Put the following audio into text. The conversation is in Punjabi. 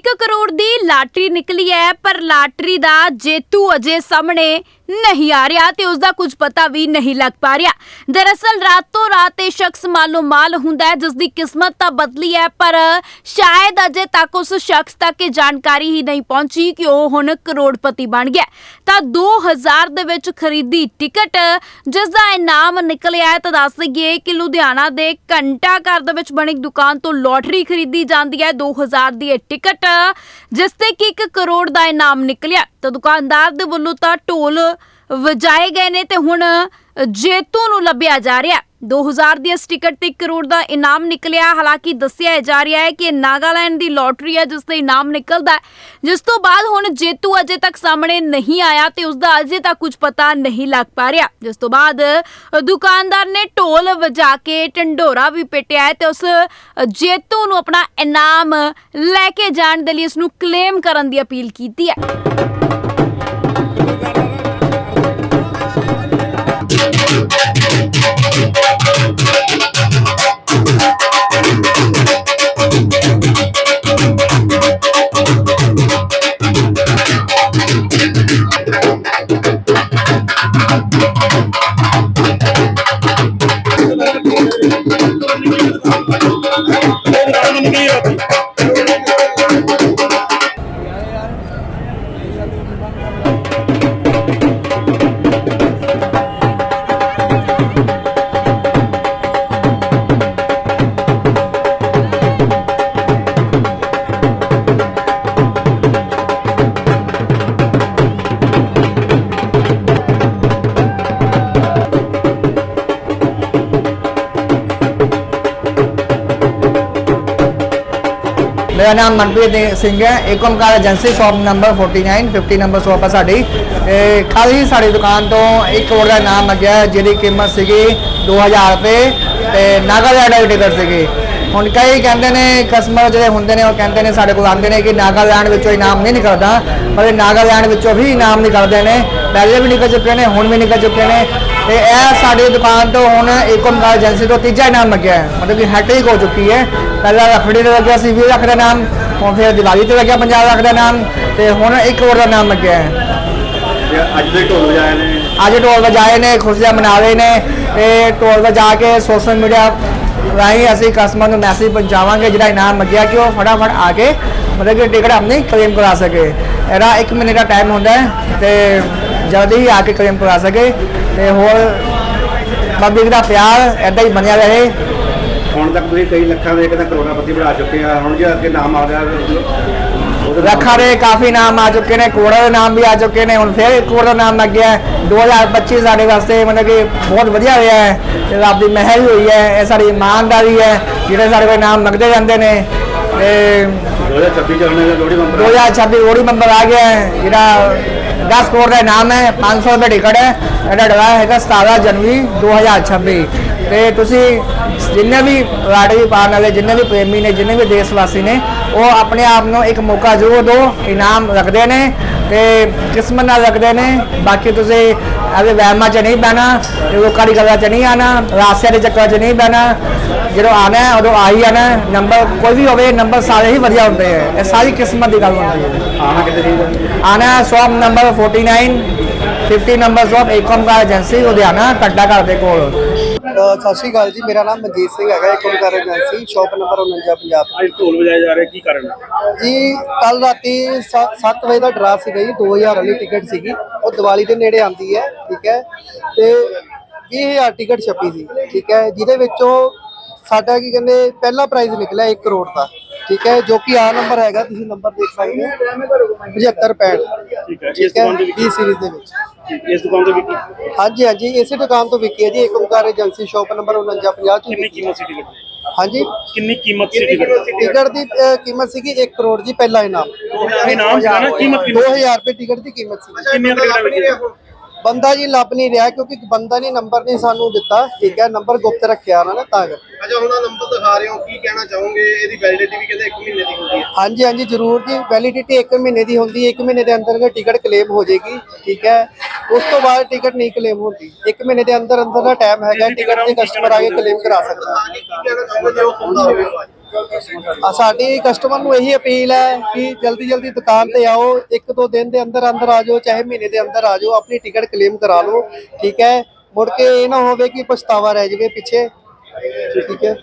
1 ਕਰੋੜ ਦੀ ਲਾਟਰੀ ਨਿਕਲੀ ਹੈ, ਪਰ ਲਾਟਰੀ ਦਾ ਜੇਤੂ ਅਜੇ ਸਾਹਮਣੇ ਨਹੀਂ ਆ ਰਿਹਾ ਤੇ ਉਸ ਦਾ ਕੁਝ ਪਤਾ ਵੀ ਨਹੀਂ ਲੱਗ ਪਾ ਰਿਹਾ। ਦਰਅਸਲ ਰਾਤੋਂ ਰਾਤ ਇਹ ਸ਼ਖਸ ਮਾਲੋ ਮਾਲ ਹੁੰਦਾ ਹੈ ਜਿਸ ਦੀ ਕਿਸਮਤ ਤਾਂ ਬਦਲੀ ਹੈ, ਪਰ ਸ਼ਾਇਦ ਅਜੇ ਤੱਕ ਉਸ ਸ਼ਖਸ ਤੱਕ ਇਹ ਜਾਣਕਾਰੀ ਹੀ ਨਹੀਂ ਪਹੁੰਚੀ ਕਿ ਉਹ ਹੁਣ ਕਰੋੜਪਤੀ ਬਣ ਗਿਆ ਤਾਂ 2000 ਦੇ ਵਿੱਚ ਖਰੀਦੀ ਟਿਕਟ ਜਿਸ ਦਾ ਇਨਾਮ ਨਿਕਲਿਆ ਤਾਂ ਦੱਸ ਦਈਏ ਕਿ ਲੁਧਿਆਣਾ ਦੇ ਘੰਟਾ ਘਰ ਦੇ ਵਿੱਚ ਬਣੀ ਦੁਕਾਨ ਤੋਂ ਲੋਟਰੀ ਖਰੀਦੀ ਜਾਂਦੀ ਹੈ। 2000 ਦੀ ਇਹ ਟਿਕਟ, ਜਿਸ ਤੇ ਕਿ 1 ਕਰੋੜ ਦਾ ਇਨਾਮ ਨਿਕਲਿਆ। ਤਾਂ ਦੁਕਾਨਦਾਰ ਦੇ ਵੱਲੋਂ ਤਾਂ ਢੋਲ ਵਜਾਏ ਗਏ ਨੇ ਤੇ ਹੁਣ ਜੇਤੂ ਨੂੰ ਲੱਭਿਆ ਜਾ ਰਿਹਾ। 2000 ਦੀ ਇਸ ਟਿਕਟ ਤੇ 1 ਕਰੋੜ ਦਾ ਇਨਾਮ ਨਿਕਲਿਆ। ਹਾਲਾਂਕਿ ਦੱਸਿਆ ਜਾ ਰਿਹਾ ਹੈ ਕਿ ਇਹ ਨਾਗਾਲੈਂਡ ਦੀ ਲੋਟਰੀ ਹੈ ਜਿਸ ਤੇ ਇਨਾਮ ਨਿਕਲਦਾ ਹੈ। ਜਿਸ ਤੋਂ ਬਾਅਦ ਹੁਣ ਜੇਤੂ ਅਜੇ ਤੱਕ ਸਾਹਮਣੇ ਨਹੀਂ ਆਇਆ ਤੇ ਉਸ ਦਾ ਅਜੇ ਤੱਕ ਕੁਝ ਪਤਾ ਨਹੀਂ ਲੱਗ ਪਾ ਰਿਹਾ। ਜਿਸ ਤੋਂ ਬਾਅਦ ਦੁਕਾਨਦਾਰ ਨੇ ਢੋਲ ਵਜਾ ਕੇ ਢੰਡੋਰਾ ਵੀ ਪਿੱਟਿਆ ਹੈ ਤੇ ਉਸ ਜੇਤੂ ਨੂੰ ਆਪਣਾ ਇਨਾਮ ਲੈ ਕੇ ਜਾਣ ਦੇ ਲਈ ਇਸ ਨੂੰ ਕਲੇਮ ਕਰਨ ਦੀ ਅਪੀਲ ਕੀਤੀ ਹੈ। Hallelujah. ਮੇਰਾ ਨਾਮ ਮਨਪ੍ਰੀਤ ਸਿੰਘ ਹੈ। Ek Omkar agency shop number 49 50 number shop ਹੈ ਸਾਡੀ। ਤੇ ਕੱਲ੍ਹ ਸਾਡੀ ਦੁਕਾਨ ਤੋਂ 1 ਕਰੋੜ ਦਾ ਨਾਮ ਲੱਗਿਆ ਹੈ, ਜਿਹਦੀ ਕੀਮਤ ਸੀਗੀ 2000 ਰੁਪਏ ਤੇ ਨਾਗਾਲੈਂਡ ਦੀ ਟਿਕਟ ਸੀਗੀ। ਹੁਣ ਕਈ ਕਹਿੰਦੇ ਨੇ ਕਸਟਮਰ ਜਿਹੜੇ ਹੁੰਦੇ ਨੇ ਉਹ ਕਹਿੰਦੇ ਨੇ ਸਾਡੇ ਕੋਲ ਆਉਂਦੇ ਨੇ ਕਿ ਨਾਗਾਲੈਂਡ ਵਿੱਚੋਂ ਇਨਾਮ ਨਹੀਂ ਨਿਕਲਦਾ ਪਰ ਇਹ ਨਾਗਾਲੈਂਡ ਵਿੱਚੋਂ ਵੀ ਇਨਾਮ ਨਿਕਲਦੇ ਨੇ। ਪਹਿਲੇ ਵੀ ਨਿਕਲ ਚੁੱਕੇ ਨੇ ਹੁਣ ਵੀ ਨਿਕਲ ਚੁੱਕੇ ਨੇ। ਤੇ ਇਹ ਸਾਡੀ ਦੁਕਾਨ ਤੋਂ ਹੁਣ ਏਕ ਓਮਕਾਰ ਏਜੰਸੀ ਤੋਂ ਤੀਜਾ ਇਨਾਮ ਲੱਗਿਆ ਹੈ। ਮਤਲਬ ਕਿ ਹੈਟ੍ਰਿਕ ਹੋ ਚੁੱਕੀ ਹੈ। ਪਹਿਲਾਂ ਰੱਖੜੀ ਤੇ ਲੱਗਿਆ ਸੀ 20 ਲੱਖ ਦਾ ਨਾਮ ਹੁਣ ਫਿਰ ਦੀਵਾਲੀ ਤੇ ਲੱਗਿਆ 50 ਲੱਖ ਦਾ ਨਾਮ ਤੇ ਹੁਣ 1 ਕਰੋੜ ਦਾ ਨਾਮ ਲੱਗਿਆ ਹੈ। ਅੱਜ ਦੇ ਢੋਲ ਵਜਾਏ ਨੇ। ਅੱਜ ਢੋਲ ਵਜਾਏ ਨੇ ਖੁਸ਼ੀਆਂ ਮਨਾ ਰਹੇ ਨੇ। ਤੇ ਢੋਲ ਵਜਾ ਕੇ ਸੋਸ਼ਲ ਮੀਡੀਆ ਰਾਹੀਂ ਅਸੀਂ ਕਸਟਮਰ ਨੂੰ ਮੈਸੇਜ ਪਹੁੰਚਾਵਾਂਗੇ ਜਿਹੜਾ ਇਨਾਮ ਲੱਗਿਆ ਕਿ ਉਹ ਫਟਾਫਟ ਆ ਕੇ ਮਤਲਬ ਕਿ ਟਿਕਟ ਆਪਣੀ ਕਲੇਮ ਕਰਾ ਸਕੇ। ਇਹਦਾ 1 ਮਹੀਨੇ ਦਾ ਟਾਈਮ ਹੁੰਦਾ ਹੈ ਤੇ ਜਲਦੀ ਹੀ ਆ ਕੇ ਕਲੇਮ ਕਰਾ ਸਕੇ। ਤੇ ਹੋਰ ਪਬਲਿਕ ਦਾ ਪਿਆਰ ਐਦਾਂ ਹੀ ਬਣਿਆ ਰਹੇ ਹੁਣ ਤੱਕ ਤੁਸੀਂ ਕਈ ਲੱਖਾਂ ਦੇ ਕਹਿੰਦਾ ਕਰੋੜਾਪਤੀ ਬਣਾ ਚੁੱਕੇ ਆ ਹੁਣ ਜੇ ਅੱਗੇ ਨਾਮ ਆ ਗਿਆ ਉਹਦੇ ਲੱਖਾਂ ਦੇ ਕਾਫੀ ਨਾਮ ਆ ਚੁੱਕੇ ਨੇ ਕਰੋੜਾਂ ਦੇ ਨਾਮ ਵੀ ਆ ਚੁੱਕੇ ਨੇ ਹੁਣ ਫਿਰ ਇੱਕ ਕਰੋੜ ਦਾ ਨਾਮ ਲੱਗ ਗਿਆ ਹੈ। 2025 ਸਾਡੇ ਵਾਸਤੇ ਮਤਲਬ ਕਿ ਬਹੁਤ ਵਧੀਆ ਹੋਇਆ ਹੈ ਤੇ ਰੱਬ ਦੀ ਮਿਹਰ ਹੀ ਹੋਈ ਹੈ ਇਹ ਸਾਡੀ ਇਮਾਨਦਾਰੀ ਹੈ ਜਿਹੜੇ ਸਾਡੇ ਕੋਲ ਨਾਮ ਮੰਗਦੇ ਜਾਂਦੇ ਨੇ ਤੇ 2026 ਚ ਲੋਹੜੀ ਬੰਪਰ 2026 ਰੋੜੀ ਨੰਬਰ ਆ ਗਿਆ ਹੈ ਜਿਹੜਾ 10 ਕਰੋੜ ਦਾ ਇਨਾਮ ਹੈ 500 ਰੁਪਏ ਟਿਕਟ ਹੈ, ਇਹਦਾ ਡਰਾ ਹੈਗਾ 17 ਜਨਵਰੀ 2026 ਤੇ ਤੁਸੀਂ ਜਿੰਨੇ ਵੀ ਲਾਟਰੀ ਪਾਉਣ ਵਾਲੇ, ਜਿੰਨੇ ਵੀ ਪ੍ਰੇਮੀ ਨੇ, ਜਿੰਨੇ ਵੀ ਦੇਸ਼ ਵਾਸੀ ਨੇ, ਉਹ ਆਪਣੇ ਆਪ ਨੂੰ ਇੱਕ ਮੌਕਾ ਜ਼ਰੂਰ ਦਿਓ, ਇਨਾਮ ਰੱਖਦੇ ਨੇ। ਤੇ ਕਿਸਮਤ ਨਾਲ ਰੱਖਦੇ ਨੇ। ਬਾਕੀ ਤੁਸੀਂ ਐਵੇਂ ਵਹਿਮਾਂ 'ਚ ਨਹੀਂ ਬਹਿਣਾ ਤੇ ਲੋਕਾਂ ਦੀ ਗੱਲਾਂ 'ਚ ਨਹੀਂ ਆਣਾ ਰਾਸਿਆਂ ਦੇ ਚੱਕਰਾਂ 'ਚ ਨਹੀਂ ਬਹਿਣਾ। ਜਦੋਂ ਆਣਾ ਹੈ ਉਦੋਂ ਆ ਹੀ ਆਣਾ। ਨੰਬਰ ਕੋਈ ਵੀ ਹੋਵੇ ਨੰਬਰ ਸਾਰੇ ਹੀ ਵਧੀਆ ਹੁੰਦੇ ਹੈ ਇਹ ਸਾਰੀ ਕਿਸਮਤ ਦੀ ਗੱਲ ਹੁੰਦੀ ਹੈ। ਆਣਾ ਕਿਤੇ ਨਹੀਂ ਆਣਾ shop number 49 50 number shop Ekam Kar agency Ludhiana ਕੱਡਾ ਘਰ ਦੇ ਕੋਲ। ਸਤਿ ਸ਼੍ਰੀ ਅਕਾਲ ਜੀ ਮੇਰਾ ਨਾਮ ਮਨਜੀਤ ਸਿੰਘ ਹੈਗਾ ਇੱਕ Omkar agency shop number 49 Punjab ਅੱਜ ਢੋਲ ਵਜਾਏ ਜਾ ਰਹੇ ਕੀ ਕਾਰਨ ਜੀ ਕੱਲ ਰਾਤੀ 7 ਵਜੇ ਦਾ ਡਰਾ ਸੀਗਾ ਜੀ 2000 ਵਾਲੀ ਟਿਕਟ ਸੀਗੀ ਉਹ ਦੀਵਾਲੀ ਦੇ ਨੇੜੇ ਆਂਦੀ ਹੈ ਠੀਕ ਹੈ? ਤੇ 20000 ਟਿਕਟ ਛਪੀ ਸੀ ਠੀਕ ਹੈ? ਜਿਹਦੇ ਵਿੱਚੋਂ ਸਾਡਾ ਕੀ ਕਹਿੰਦੇ ਪਹਿਲਾ ਪ੍ਰਾਈਜ਼ ਨਿਕਲਿਆ 1 ਕਰੋੜ ਦਾ। ਠੀਕ ਹੈ ਜੋ ਕਿ ਆ ਨੰਬਰ ਹੈਗਾ ਤੁਸੀਂ ਨੰਬਰ ਦੇਖ ਸਕਦੇ ਹੋ। 75 ਠੀਕ ਹੈ ਇਸ ਦੁਕਾਨ ਦੇ ਵਿੱਚ? B ਸੀਰੀਜ਼ ਦੇ ਵਿੱਚ। ਇਸ ਦੁਕਾਨ ਦੇ ਵਿੱਚ? ਹਾਂਜੀ ਹਾਂਜੀ ਇਸੇ ਦੁਕਾਨ ਤੋਂ ਵਿਕੀ ਹੈ ਜੀ ਏਕ ਓਮਕਾਰ ਏਜੰਸੀ ਸ਼ਾਪ ਨੰਬਰ 49 50 ਤੋਂ ਕਿੰਨੀ ਵਿਕੀ। ਕੀਮਤ ਸੀ ਟਿਕਟ? ਹਾਂਜੀ। ਕਿੰਨੀ ਕੀਮਤ ਸੀ ਟਿਕਟ ਦੀ? ਟਿਕਟ ਦੀ ਕੀਮਤ ਸੀਗੀ 1 ਕਰੋੜ ਦੀ ਪਹਿਲਾ ਇਨਾਮ। ਇਨਾਮ ਸੀਗਾ ਨਾ ਕੀਮਤ ਕਿੰਨੀ? 2000 ਰੁਪਏ ਟਿਕਟ ਦੀ ਕੀਮਤ ਸੀ ਕਿੰਨੀਆਂ ਟਿਕਟਾਂ ਵਿਕੀਆਂ? ਬੰਦਾ ਜੀ ਲੱਭ ਨਹੀਂ ਰਿਹਾ ਕਿਉਂਕਿ ਬੰਦਾ ਨੇ ਨੰਬਰ ਨਹੀਂ ਸਾਨੂੰ ਦਿੱਤਾ ਠੀਕ ਹੈ ਨੰਬਰ ਗੁਪਤ ਰੱਖਿਆ ਉਹਨਾਂ ਨੇ ਤਾਂ ਕਰਕੇ। ਅੱਛਾ ਹੁਣ ਆਹ ਨੰਬਰ ਦਿਖਾ ਰਹੇ ਹੋ ਕੀ ਕਹਿਣਾ ਚਾਹੋਗੇ? ਇਹਦੀ ਵੈਲਿਡਿਟੀ ਵੀ ਕਹਿੰਦੇ 1 ਮਹੀਨੇ ਦੀ ਹੁੰਦੀ ਹੈ। ਹਾਂਜੀ ਹਾਂਜੀ ਜ਼ਰੂਰ ਜੀ ਵੈਲਿਡਿਟੀ 1 ਮਹੀਨੇ ਦੀ ਹੁੰਦੀ ਹੈ 1 ਮਹੀਨੇ ਦੇ ਅੰਦਰ ਅੰਦਰ ਟਿਕਟ ਕਲੇਮ ਹੋ ਜਾਏਗੀ ਠੀਕ ਹੈ ਉਸ ਤੋਂ ਬਾਅਦ ਟਿਕਟ ਨਹੀਂ ਕਲੇਮ ਹੁੰਦੀ। 1 ਮਹੀਨੇ ਦੇ ਅੰਦਰ ਅੰਦਰ ਦਾ ਟਾਈਮ ਹੈਗਾ ਟਿਕਟ ਦੇ ਕਸਟਮਰ ਆ ਕੇ ਕਲੇਮ ਕਰਾ ਸਕਦਾ। ਕੀ ਕਹਿਣਾ ਚਾਹੋਗੇ ਜੇ ਉਹ ਹੁੰਦਾ ਹੋਵੇ। ਆ, ਸਾਡੀ ਕਸਟਮਰ ਨੂੰ ਇਹੀ ਅਪੀਲ ਹੈ ਕਿ ਜਲਦੀ ਜਲਦੀ ਦੁਕਾਨ ਤੇ ਆਓ, ਇੱਕ ਦੋ ਦਿਨ ਦੇ ਅੰਦਰ ਅੰਦਰ ਆ ਜਾਓ, ਚਾਹੇ ਮਹੀਨੇ ਦੇ ਅੰਦਰ ਆ ਜਾਓ, ਆਪਣੀ ਟਿਕਟ ਕਲੇਮ ਕਰਾ ਲਓ, ਠੀਕ ਹੈ? ਮੁੜ ਕੇ ਇਹ ਨਾ ਹੋਵੇ ਕਿ ਪਛਤਾਵਾ ਰਹਿ ਜਾਵੇ ਪਿੱਛੇ। ਠੀਕ ਹੈ?